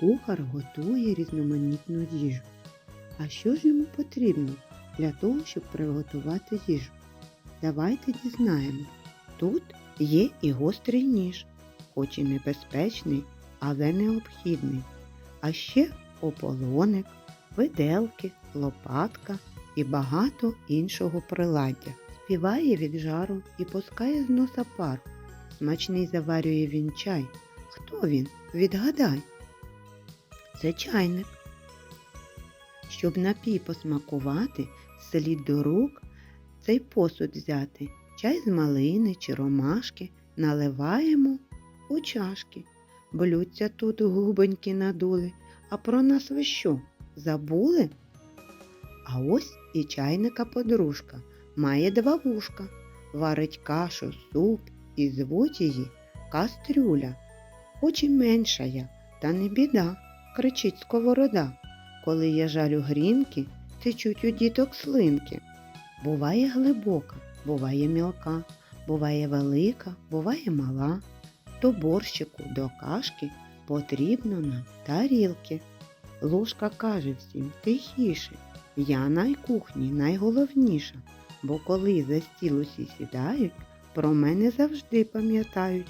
кухар готує різноманітну їжу. А що ж йому потрібно для того, щоб приготувати їжу? Давайте дізнаємо. Тут є і гострий ніж, хоч і небезпечний, але необхідний. А ще ополоник, виделки, лопатка і багато іншого приладдя. Співає від жару і пускає з носа пар. Смачний заварює він чай. Хто він? Відгадай. Це чайник. Щоб напій посмакувати, слід до рук цей посуд взяти. Чай з малини чи ромашки наливаємо у чашки. Блються тут губоньки надули. А про нас ви що? Забули? А ось і чайника подружка має два вушка, варить кашу, суп і звуть її кастрюля. Хоч і менша я, та не біда, кричить сковорода. Коли я жарю грінки, течуть у діток слинки. Буває глибока, буває мілка, буває велика, буває мала. До борщику, до кашки потрібно нам тарілки. Ложка каже всім тихіше, я на кухні найголовніша, бо коли за стіл усі сідають, про мене завжди пам'ятають.